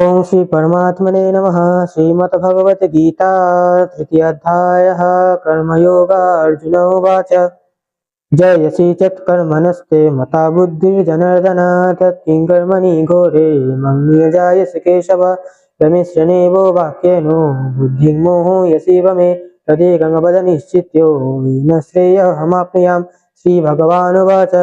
ओम श्री परमात्मने नमः। श्रीमद् भगवत गीता तृतीय अध्याय कर्मयोग अर्जुन उवाच। जयसि चत्कर्मनस्ते मता बुद्धिर्जनार्दन तत्किं कर्मणि घोरे मंगल जायस केशव रमिश्रनेवो वाक्येनो बुद्धिं मोहयसीव मे। तदेकमवदनिश्चित्यो न श्री भगवान उवाच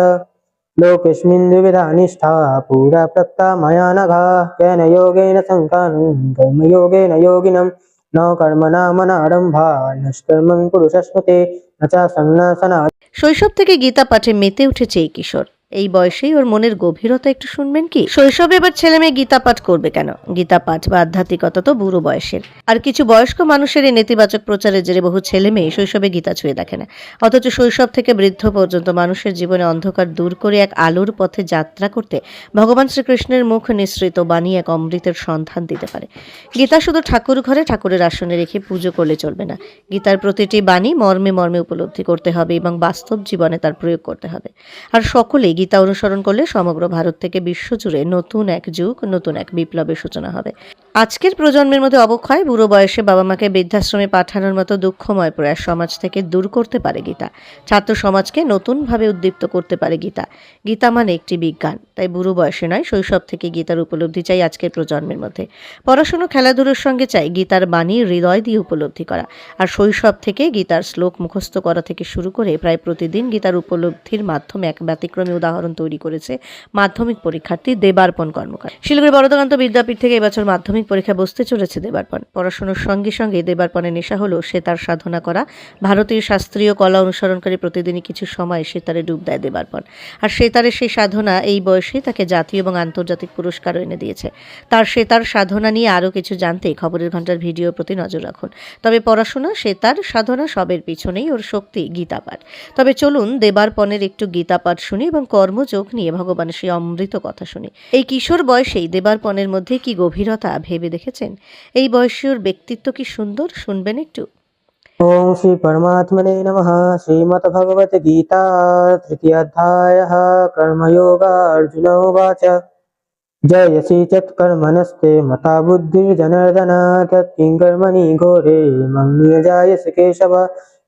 लोकेऽस्मिन् द्विविधा निष्ठा पुरा प्रक्ता मया नघा केन योगेन सङ्कानं कर्मयोगेन योगिनं न कर्मणामनारम्भा नष्कर्मं पुरुषस्मृते न च सन्नासना শৈশব থেকে গীতা পাঠে মেতে উঠেছে এই কিশোর এই বয়সেই ওর মনের গভীরতা একটু শুনবেন কি? শৈশবে এবার ছেলে মেয়ে গীতা পাঠ করবে কেন? গীতা পাঠ বা আধ্যাত্মিকতা তো বুড়ো বয়সের। আর কিছু বয়স্ক মানুষের এই নেতিবাচক প্রচারের জেরে বহু ছেলে মেয়ে শৈশবে গীতা ছুঁয়ে দেখে না। অথচ শৈশব থেকে বৃদ্ধ পর্যন্ত মানুষের জীবনে অন্ধকার দূর করে এক আলোর পথে যাত্রা করতে ভগবান শ্রীকৃষ্ণের মুখ নিঃসৃত বাণী এক অমৃতের সন্ধান দিতে পারে। গীতা শুধু ঠাকুর ঘরে ঠাকুরের আসনে রেখে পুজো করলে চলবে না। গীতার প্রতিটি বাণী মর্মে মর্মে উপলব্ধি করতে হবে এবং বাস্তব জীবনে তার প্রয়োগ করতে হবে। আর সকলেই গীতা অনুসরণ করলে সমগ্র ভারত থেকে বিশ্বজুড়ে নতুন এক যুগ, নতুন এক বিপ্লবের সূচনা হবে। আজকের প্রজন্মের মধ্যে অবক্ষয়, বুড়ো বয়সে বাবা মাকে বৃদ্ধাশ্রমে পাঠানোর মতো দুঃখময় প্রয়াস সমাজ থেকে দূর করতে পারে গীতা। ছাত্র সমাজকে নতুনভাবে উদ্দীপ্ত করতে পারে গীতা। গীতা মানে একটি বিজ্ঞান, তাই বুড়ো বয়সে নয়, শৈশব থেকে গীতার উপলব্ধি চাই আজকের প্রজন্মের মধ্যে। পড়াশুনো, খেলাধুলোর সঙ্গে চাই গীতার বাণী, হৃদয় দিয়ে উপলব্ধি করা। আর শৈশব থেকে গীতার শ্লোক মুখস্থ করা থেকে শুরু করে প্রায় প্রতিদিন গীতার উপলব্ধির মাধ্যমে এক ব্যতিক্রমী উদাহরণ তৈরি করেছে মাধ্যমিক পরীক্ষার্থী দেবার্পণ কর্মকার। শিলিগুড়ি বরদকান্ত বিদ্যাপীঠ থেকে এবছর মাধ্যমিক পরীক্ষা বসতে চলেছে দেবার্পণ। পড়াশোনার সঙ্গে সঙ্গে দেবার্পণের নেশা হলো সে তার সাধনা করা। ভারতীয় শাস্ত্রীয় কলা অনুসরণকারী প্রতিদিনই কিছু সময় সেতারে ডুব দেয় দেবার্পণ। আর সেতারের সেই সাধনা এই বয়সেই তাকে জাতীয় এবং আন্তর্জাতিক পুরস্কারও এনে দিয়েছে। তার সে তার সাধনা নিয়ে আরও কিছু জানতে খবরের ঘণ্টার ভিডিওর প্রতি নজর রাখুন। তবে পড়াশোনা সে তার সাধনা সবের পিছনেই ওর শক্তি গীতাপাঠ। তবে চলুন দেবার্পণের একটু গীতাপাঠ শুনি এবং কর্মযোগ নিয়ে ভগবানের সেই অমৃত কথা শুনি এই কিশোর বয়সেই দেবার্পণের মধ্যে কি গভীরতা ভেবে দেখেছেন এই বয়সী ওর ব্যক্তিত্ব কি সুন্দর শুনবেন একটু ॐ श्री परमात्मने नमः श्रीमद्भगवद्गीता तृतीयाध्यायः कर्मयोग अर्जुन उवाच जयसि चत्कर्मणस्ते मता बुद्धिर्जनार्दन तत्किं कर्मणि घोरे मन्यजायसि केशव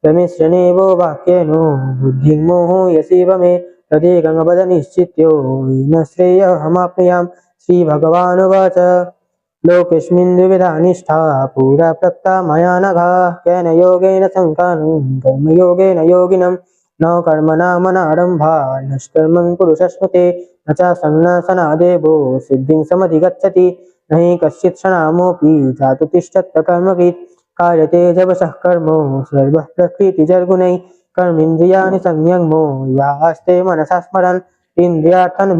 रमेश्वनेवो वाक्येनो बुद्धिं मोहयसि मे तदेकं वद निश्चित्यो न श्रेयहमाप्नुयां श्रीभगवानुवाच। लोकेऽस्मिन् द्विविधा निष्ठा पुरा प्रक्ता मया नघा। केन योगेन सङ्कानं कर्मयोगेन योगिनं। न कर्मणामनारम्भा नष्कर्मं पुरुषस्मृते। न च सन्नासनादेवो सिद्धिं समधिगच्छति। न हि कश्चित् क्षणामोऽपि जातु तिष्ठत्त कर्मकृत् कार्यते जवशः कर्मो सर्वः प्रकृतिजर्गुणैः कर्मेन्द्रियाणि मनस यास्ते मनसा स्मरन् इन्द्रियार्थन्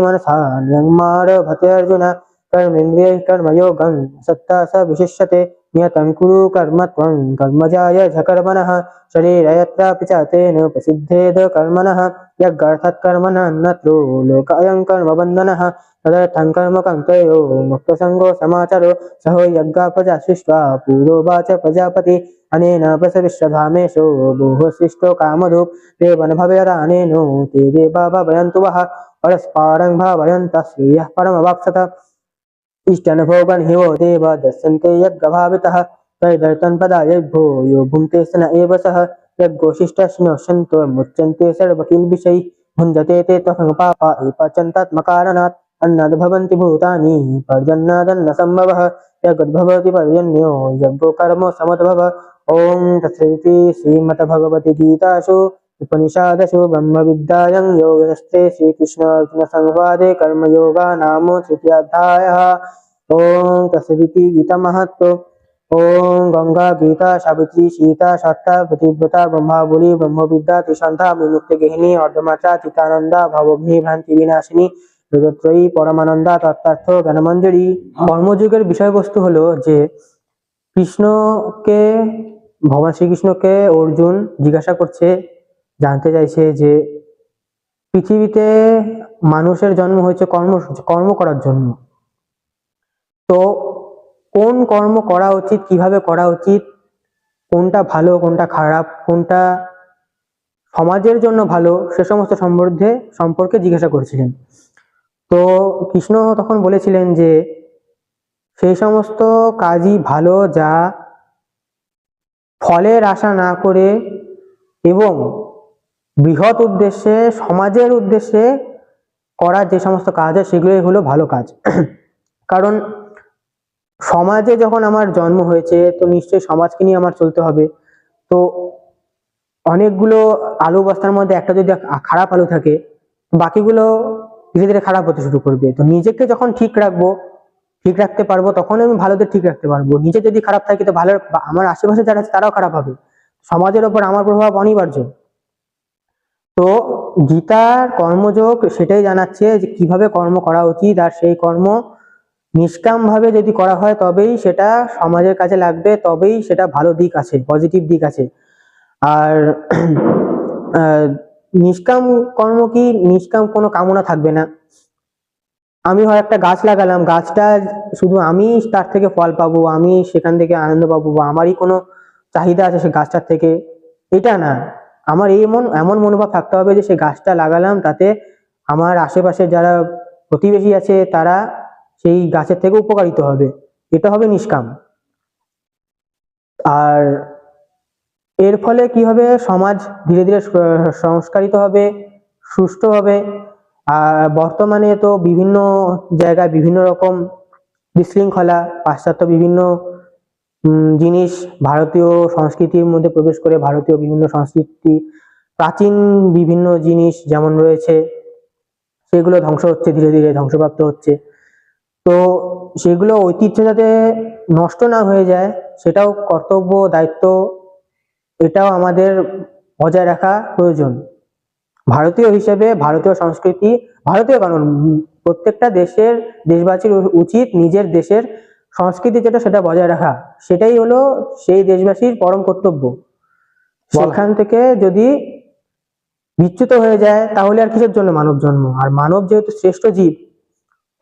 मनसा नियमारभते अर्जुन। कर्मेन्द्रियैः कर्मयोगं सत्ता स विशिष्यते। नियतं कुरु कर्म त्वं कर्मजाय झकर्मणः। शरीरयत्रापि च तेन प्रसिद्धेद कर्मणः। यज्ञार्थात् कर्मणः नत्रो लोकायं कर्मबन्धनः। तदर्थं कर्म कङ्कयो मुक्तसङ्गो समाचारो। सहो यज्ञा पूर्वोवाच प्रजापति। अनेन प्रसविश्वधामेषु भूः कामधूप। देवन भवेरानेनो ते देवा भवयन्तु वः। परस्पारं भावयन्तः श्रेयः परमवाप्सत इष्टन् भोगन् देव दर्शन्ते यज्ञभावितः तैदर्तन् पदाय भो यो भुङ्क्ते स न एव सः। यज्ञोशिष्टश्नोषन्तो मुच्यन्ते सर्वकिल्बिषैः। भुञ्जते ते त्वहं पापा एपचन्तात्मकारणात्। अन्नाद् भवन्ति भूतानि यद्भवति यज्ञो कर्म समद्भव। ॐ तत्सदिति श्रीमद्भगवद्गीतासु उपनिषादसु ब्रह्मविद्यायां योगस्ते श्रीकृष्णार्जुनसंवादे कर्मयोगा नाम तृतीयाध्यायः ওম তসবিতি গীতা মাহাত্ম ওম গঙ্গা গীতা সাবিত্রী সীতা সত্তা প্রতিব্রতা ব্রহ্মাবলী ব্রহ্মবিদ্যা ত্রিসন্ধ্যা বিমুক্তিগৃহিণী অর্ধমাত্রা চিতানন্দা ভবগ্নি ভ্রান্তি বিনাশিনী জগত্রয়ী পরমানন্দা তত্ত্বার্থ জ্ঞানমঞ্জুরি কর্মযুগের বিষয়বস্তু হলো যে, কৃষ্ণকে, ভগবান শ্রীকৃষ্ণকে অর্জুন জিজ্ঞাসা করছে, জানতে চাইছে যে, পৃথিবীতে মানুষের জন্ম হয়েছে কর্ম কর্ম করার জন্য। তো কোন কর্ম করা উচিত, কীভাবে করা উচিত, কোনটা ভালো, কোনটা খারাপ, কোনটা সমাজের জন্য ভালো, সে সমস্ত সম্বন্ধে সম্পর্কে জিজ্ঞাসা করেছিলেন। তো কৃষ্ণ তখন বলেছিলেন যে সেই সমস্ত কাজই ভালো যা ফলের আশা না করে এবং বৃহৎ উদ্দেশ্যে, সমাজের উদ্দেশ্যে করার যে সমস্ত কাজ হয়, সেগুলোই হলো ভালো কাজ। কারণ সমাজে যখন আমার জন্ম হয়েছে, তো নিশ্চয়ই সমাজকে নিয়ে আমার চলতে হবে। তো অনেকগুলো আলু বস্তার মধ্যে একটা যদি খারাপ আলু থাকে, বাকিগুলো ধীরে ধীরে খারাপ হতে শুরু করবে। তো নিজেকে যখন ঠিক রাখব, ঠিক রাখতে পারব তখন আমি ভালোদের ঠিক রাখতে পারব। নিজে যদি খারাপ থাকি, তো ভালো আমার আশেপাশে যারা আছে, তারাও খারাপ হবে। সমাজের ওপর আমার প্রভাব অনিবার্য। তো গীতার কর্মযোগ সেটাই জানাচ্ছে যে কীভাবে কর্ম করা উচিত, আর সেই কর্ম নিষ্কাম ভাবে যদি করা হয় তবেই সেটা সমাজের কাছে লাগবে, তবেই সেটা ভালো দিক আছে পজিটিভ দিক আছে। আর নিষ্কাম কর্ম কি? নিষ্কাম কোনো কামনা থাকবে না। আমি হয় একটা গাছ লাগালাম, গাছটা শুধু আমি তার থেকে ফল পাবো, আমি সেখান থেকে আনন্দ পাবো, বা আমারই কোনো চাহিদা আছে সে গাছটার থেকে। এটা না। আমার এই মন, এমন মনোভাব থাকতে হবে যে সে গাছটা লাগালাম, তাতে আমার আশেপাশে যারা প্রতিবেশী আছে, তারা সেই গাছের থেকে উপকারিত হবে। এটা হবে নিষ্কাম। আর এর ফলে কি হবে? সমাজ ধীরে ধীরে সংস্কারিত হবে সুষ্ঠু হবে। আর বর্তমানে তো বিভিন্ন জায়গায় বিভিন্ন রকম বিশৃঙ্খলা, পাশ্চাত্য বিভিন্ন জিনিস ভারতীয় সংস্কৃতির মধ্যে প্রবেশ করে ভারতীয় বিভিন্ন সংস্কৃতি, প্রাচীন বিভিন্ন জিনিস যেমন রয়েছে, সেগুলো ধ্বংস হচ্ছে, ধীরে ধীরে ধ্বংসপ্রাপ্ত হচ্ছে। তো সেগুলো ঐতিহ্য যাতে নষ্ট না হয়ে যায় সেটাও কর্তব্য দায়িত্ব এটাও আমাদের বজায় রাখা প্রয়োজন। ভারতীয় হিসেবে ভারতীয় সংস্কৃতি ভারতীয় কারণ প্রত্যেকটা দেশের দেশবাসীর উচিত নিজের দেশের সংস্কৃতি যেটা সেটা বজায় রাখা। সেটাই হলো সেই দেশবাসীর পরম কর্তব্য। সেখান থেকে যদি বিচ্যুত হয়ে যায় তাহলে আর কিসের জন্য মানব জন্ম আর মানব যেহেতু শ্রেষ্ঠ জীব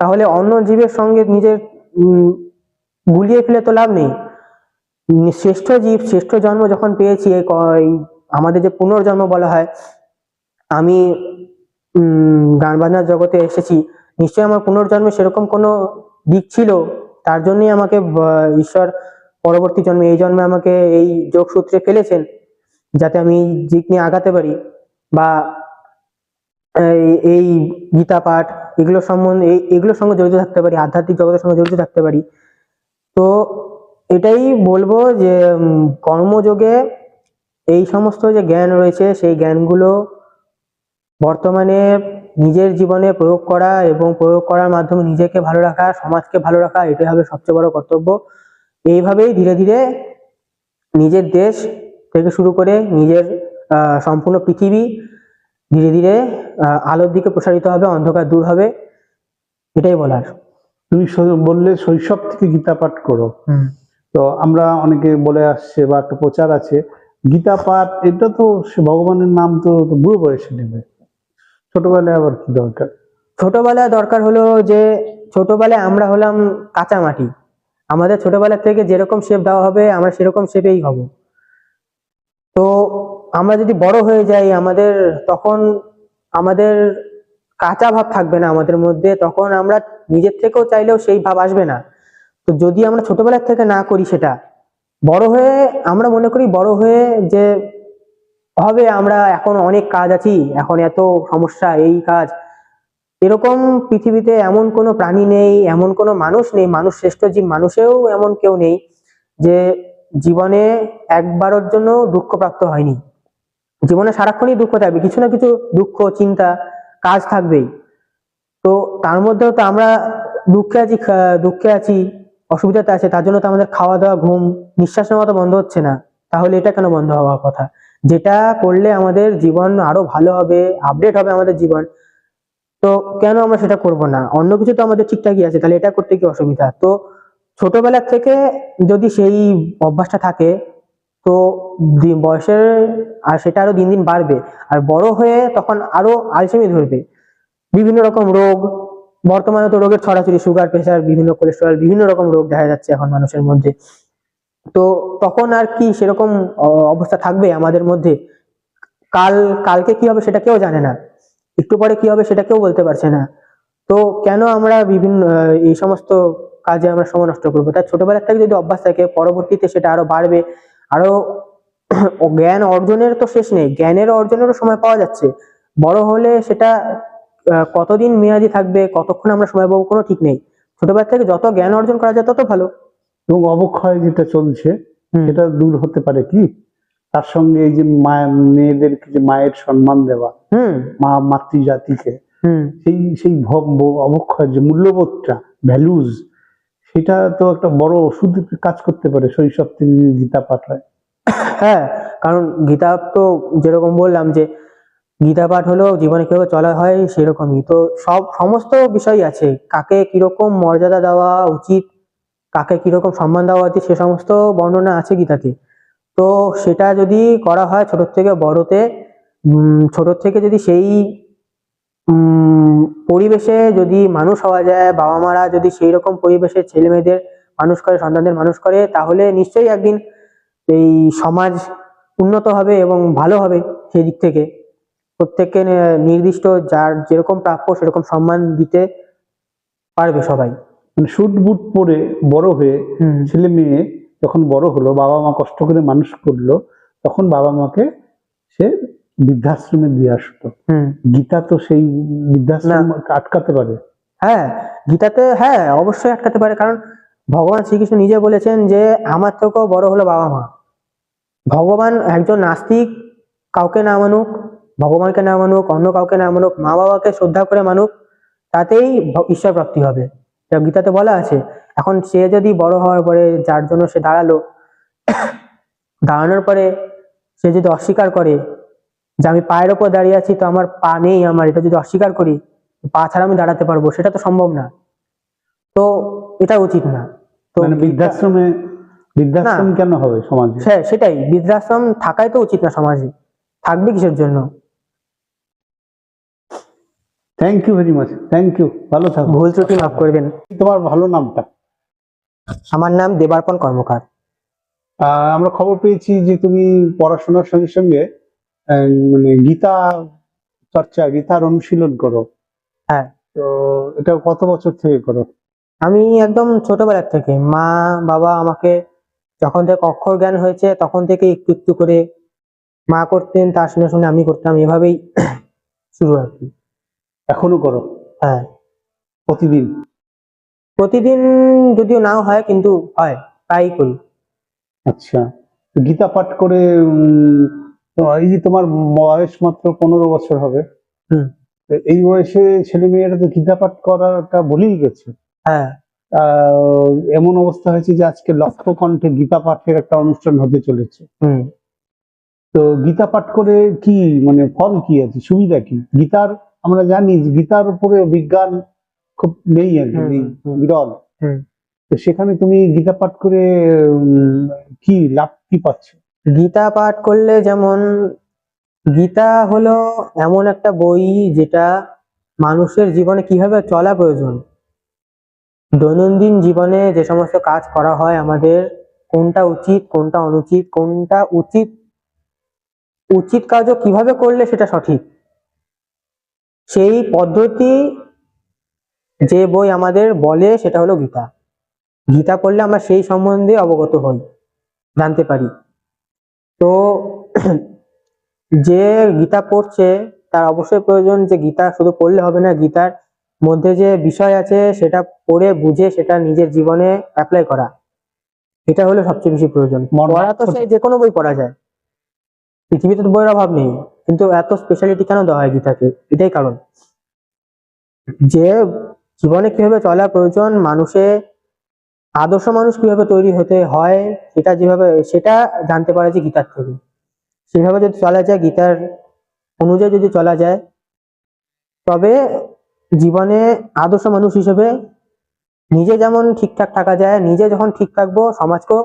তাহলে অন্য জীবের সঙ্গে নিজের গুলিয়ে ফেলে তো লাভ নেই। শ্রেষ্ঠ জীব, শ্রেষ্ঠ জন্ম যখন পেয়েছি, এই আমাদের যে পুনর্জন্ম বলা হয়, আমি গান বাজনার জগতে এসেছি, নিশ্চয়ই আমার পুনর্জন্মে সেরকম কোনো দিক ছিল, তার জন্যই আমাকে ঈশ্বর পরবর্তী জন্মে, এই জন্মে আমাকে এই যোগসূত্রে ফেলেছেন, যাতে আমি দিক নিয়ে আগাতে পারি, বা এই গীতা পাঠ এগুলো সম্বন্ধে এগুলোর সঙ্গে জড়িত থাকতে পারি, আধ্যাত্মিক জগতের সঙ্গে জড়িত থাকতে পারি। তো এটাই বলব যে কর্মযোগে এই সমস্ত যে জ্ঞান রয়েছে, সেই জ্ঞানগুলো বর্তমানে নিজের জীবনে প্রয়োগ করা এবং প্রয়োগ করার মাধ্যমে নিজেকে ভালো রাখা, সমাজকে ভালো রাখা, এটাই হবে সবচেয়ে বড় কর্তব্য। এইভাবেই ধীরে ধীরে নিজের দেশ থেকে শুরু করে নিজের সম্পূর্ণ পৃথিবী ধীরে ধীরে আলোর দিকে প্রসারিত হবে অন্ধকার দূর হবে এটাই বলার। তুমি বললে শৈশব থেকে গীতা পাঠ করো। তো আমরা অনেকে বলে আসছে বা একটা প্রচার আছে গীতা পাঠ এটা তো ভগবানের নাম তো বুড়ো বয়সে নেবে। ছোটবেলায় আবার কি দরকার? ছোটবেলায় দরকার হলো যে ছোটবেলায় আমরা হলাম কাঁচা মাটি আমাদের ছোটবেলা থেকে যেরকম শেপ দেওয়া হবে আমরা সেরকম শেপেই হব। তো আমরা যদি বড় হয়ে যাই, আমাদের তখন আমাদের কাঁচা ভাব থাকবে না আমাদের মধ্যে, তখন আমরা নিজের থেকেও চাইলেও সেই ভাব আসবে না। তো যদি আমরা ছোটবেলার থেকে না করি সেটা, বড় হয়ে আমরা মনে করি বড় হয়ে যে হবে, আমরা এখন অনেক কাজ আছি, এখন এত সমস্যা, এই কাজ। এরকম পৃথিবীতে এমন কোনো প্রাণী নেই, এমন কোনো মানুষ নেই, মানুষ শ্রেষ্ঠ জীব, মানুষেও এমন কেউ নেই যে জীবনে একবারের জন্য দুঃখপ্রাপ্ত হয়নি। জীবনে সারাক্ষণই দুঃখ থাকবে, কিছু না কিছু দুঃখ, চিন্তা, কাজ থাকবেই। তো তার মধ্যেও তো আমরা দুঃখে আছি দুঃখে আছি, অসুবিধাতে আছে, তার জন্য তো আমাদের খাওয়া দাওয়া ঘুম নিঃশ্বাস নেওয়া তো বন্ধ হচ্ছে না। তাহলে এটা কেন বন্ধ হওয়ার কথা? যেটা করলে আমাদের জীবন আরও ভালো হবে আপডেট হবে আমাদের জীবন, তো কেন আমরা সেটা করব না? অন্য কিছু তো আমাদের ঠিকঠাকই আছে, তাহলে এটা করতে কি অসুবিধা? তো ছোটবেলা থেকে যদি সেই অভ্যাসটা থাকে তো বয়সের, আর সেটা আরও দিন দিন বাড়বে। আর বড় হয়ে তখন আরও আলসেমি ধরবে। বিভিন্ন রকম রোগ বর্তমানে তো রোগের ছড়াছড়ি সুগার প্রেশার বিভিন্ন কোলেস্টেরল বিভিন্ন রকম রোগ দেখা যাচ্ছে এখন মানুষের মধ্যে। তো তখন আর কি সেরকম অবস্থা থাকবে আমাদের মধ্যে? কাল, কালকে কি হবে সেটা কেউ জানে না। একটু পরে কি হবে সেটা কেউ বলতে পারছে না। তো কেন আমরা বিভিন্ন এই সমস্ত কাজে আমরা সময় নষ্ট করব? তাই ছোটবেলার থেকে যদি অভ্যাস থাকে, পরবর্তীতে সেটা আরও বাড়বে। আরও জ্ঞান অর্জনের তো শেষ নেই জ্ঞানের অর্জনেরও সময় পাওয়া যাচ্ছে। বড় হলে সেটা কতদিন মেয়াদি থাকবে কতক্ষণ আমরা সময় পাবো কোনো ঠিক নেই। ছোটবেলা থেকে যত জ্ঞান অর্জন করা যায় তত ভালো। এবং অবক্ষয় যেটা চলছে সেটা দূর হতে পারে কি? তার সঙ্গে এই যে মায়ের মেয়েদেরকে যে মায়ের সম্মান দেওয়া হুম। মা মাতৃজাতিকে হুম। সেই সেই অবক্ষয় যে মূল্যবোধটা ভ্যালুজ সেটা তো একটা বড় ওষুধ কাজ করতে পারে শৈশব থেকে গীতা পাঠ হয়। হ্যাঁ কারণ গীতা তো যেরকম বললাম যে গীতা পাঠ হলো জীবনে কীভাবে চলা হয় সেরকমই। তো সব, সমস্ত বিষয় আছে। কাকে কীরকম মর্যাদা দেওয়া উচিত, কাকে কীরকম সম্মান দেওয়া উচিত, সে সমস্ত বর্ণনা আছে গীতাতে। তো সেটা যদি করা হয় ছোট থেকে বড়তে ছোট থেকে যদি সেই পরিবেশে যদি মানুষ হওয়া যায় বাবা মারা যদি সেই রকম পরিবেশে ছেলে মেয়েদের মানুষ করে সন্তানদের মানুষ করে তাহলে নিশ্চয়ই একদিন এই সমাজ উন্নত হবে এবং ভালো হবে সেই দিক থেকে। প্রত্যেককে নির্দিষ্ট যার যেরকম প্রাপ্য সেরকম সম্মান দিতে পারবে সবাই। মানে শুট বুট পরে বড় হয়ে ছেলে মেয়ে যখন বড় হলো বাবা মা কষ্ট করে মানুষ করল তখন বাবা মাকে সে বৃদ্ধাশ্রমে দিয়ে আসতো। গীতা তো সেই বৃদ্ধাশ্রম আটকাতে পারে। হ্যাঁ গীতাতে হ্যাঁ অবশ্যই আটকাতে পারে কারণ ভগবান শ্রীকৃষ্ণ নিজে বলেছেন যে আমার থেকেও বড় হলো বাবা মা। ভগবান একজন নাস্তিক কাউকে না মানুক ভগবানকে না মানুক অন্য কাউকে না মানুক মা বাবাকে শ্রদ্ধা করে মানুক তাতেই ঈশ্বর প্রাপ্তি হবে। গীতাতে বলা আছে এখন সে যদি বড় হওয়ার পরে যার জন্য সে দাঁড়াল দাঁড়ানোর পরে সে যদি অস্বীকার করে যে আমি পায়ের ওপর দাঁড়িয়ে আছি তো আমার পা নেই আমার এটা যদি অস্বীকার করি পা ছাড়া আমি দাঁড়াতে পারব সেটা তো সম্ভব না। তো এটা উচিত না। তো মানে বৃদ্ধাশ্রমে বৃদ্ধাশ্রম কেন হবে সমাজে? হ্যাঁ সেটাই বৃদ্ধাশ্রম থাকাই তো উচিত না সমাজে। থাকবে কিসের জন্য? Thank you very much thank you ভালো থাকো। ভুল ত্রুটি মাফ করবেন। তোমার ভালো নামটা? আমার নাম দেবার্পণ কর্মকার। আমরা খবর পেয়েছি যে তুমি পড়াশোনার সঙ্গে সঙ্গে মানে গীতা চর্চা গীতার অনুশীলন করো। হ্যাঁ। তো এটা কত বছর থেকে করো? আমি একদম ছোটবেলার থেকে। মা বাবা আমাকে যখন থেকে অক্ষর জ্ঞান হয়েছে তখন থেকে একটু একটু করে মা করতেন তার শুনে শুনে আমি করতাম। এভাবেই শুরু আর কি। এখনও করো? হ্যাঁ। প্রতিদিন? প্রতিদিন যদিও নাও হয় কিন্তু হয় তাই করি। আচ্ছা। গীতা পাঠ করে এই যে তোমার বয়স মাত্র পনেরো বছর হবে হুম। এই বয়সে ছেলে মেয়েরা তো গীতা পাঠ করাটা ভুলেই গেছে। হ্যাঁ। এমন অবস্থা হয়েছে যে আজকে লক্ষ্য কণ্ঠে গীতা পাঠের একটা অনুষ্ঠান হতে চলেছে। তো গীতা পাঠ করে কি মানে ফল কি আছে সুবিধা কি? গীতার আমরা জানি যে গীতার উপরে বিজ্ঞান খুব নেই আর কি। বিরল। তো সেখানে তুমি গীতা পাঠ করে কি লাভ কি পাচ্ছ? গীতা পাঠ করলে যেমন, গীতা হলো এমন একটা বই যেটা মানুষের জীবনে কীভাবে চলা প্রয়োজন। দৈনন্দিন জীবনে যে সমস্ত কাজ করা হয় আমাদের, কোনটা উচিত, কোনটা অনুচিত, কোনটা উচিত উচিত কাজও কীভাবে করলে সেটা সঠিক। সেই পদ্ধতি যে বই আমাদের বলে সেটা হলো গীতা। গীতা পড়লে আমরা সেই সম্বন্ধে অবগত হই, জানতে পারি। তো যে গীতা পড়ছে তার অবশ্যই প্রয়োজন যে গীতা শুধু পড়লে হবে না গীতার মধ্যে যে বিষয় আছে সেটা পড়ে বুঝে সেটা নিজের জীবনে অ্যাপ্লাই করা। এটা হলো সবচেয়ে বেশি প্রয়োজন। পড়া তো সেই যে কোনো বই পড়া যায়। পৃথিবীতে তো বইয়ের অভাব নেই কিন্তু এত স্পেশালিটি কেন দেওয়া হয় গীতাকে? এটাই কারণ। যে জীবনে কীভাবে চলা প্রয়োজন মানুষের আদর্শ মানুষ কীভাবে তৈরি হতে হয় সেটা যেভাবে সেটা জানতে পারা যায় গীতার থেকে। সেভাবে যদি চলা যায় গীতার অনুযায়ী যদি চলা যায় তবে জীবনে আদর্শ মানুষ হিসেবে নিজে যেমন ঠিকঠাক থাকা যায় নিজে যখন ঠিক থাকব সমাজকেও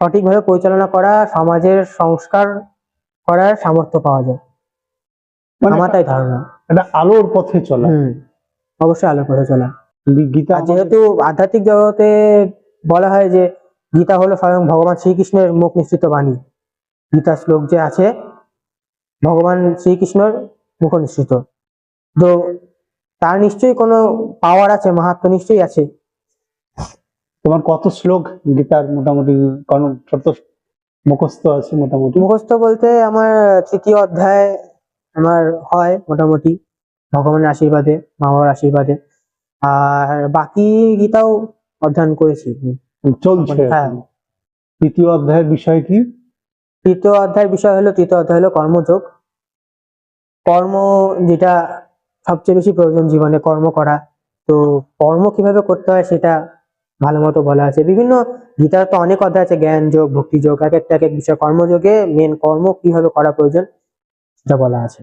সঠিকভাবে পরিচালনা করা সমাজের সংস্কার করার সামর্থ্য পাওয়া যায়। মানে আমার তাই ধারণা। একটা আলোর পথে চলা। অবশ্যই আলোর পথে চলা। গীতা যেহেতু আধ্যাত্মিক জগতে বলা হয় যে গীতা হলো স্বয়ং ভগবান শ্রীকৃষ্ণের মুখ নিঃসৃত বাণী। গীতা শ্লোক যে আছে ভগবান শ্রীকৃষ্ণের মুখ নিঃসৃত তো তার নিশ্চয়ই কোনো পাওয়ার আছে মাহাত্ম নিশ্চয়ই আছে। তোমার কত শ্লোক গীতার মোটামুটি কোন ছোট মুখস্থ আছে মোটামুটি? মুখস্থ বলতে আমার তৃতীয় অধ্যায় আমার হয় মোটামুটি ভগবানের আশীর্বাদে মা বাবার আশীর্বাদে। আর বাকি গীতাও অধ্যয়ন করেছি। চলছে। হ্যাঁ। তৃতীয় অধ্যায়ের বিষয় কি? তৃতীয় অধ্যায়ের বিষয় হলো তৃতীয় অধ্যায় হলো কর্মযোগ। কর্ম যেটা সবচেয়ে বেশি প্রয়োজন জীবনে কর্ম করা। তো কর্ম কীভাবে করতে হয় সেটা ভালো মতো বলা আছে। বিভিন্ন গীতার তো অনেক অধ্যায় আছে জ্ঞান যোগ ভক্তি যোগ এক একটা এক এক বিষয়। কর্মযোগে মেন কর্ম কীভাবে করা প্রয়োজন সেটা বলা আছে।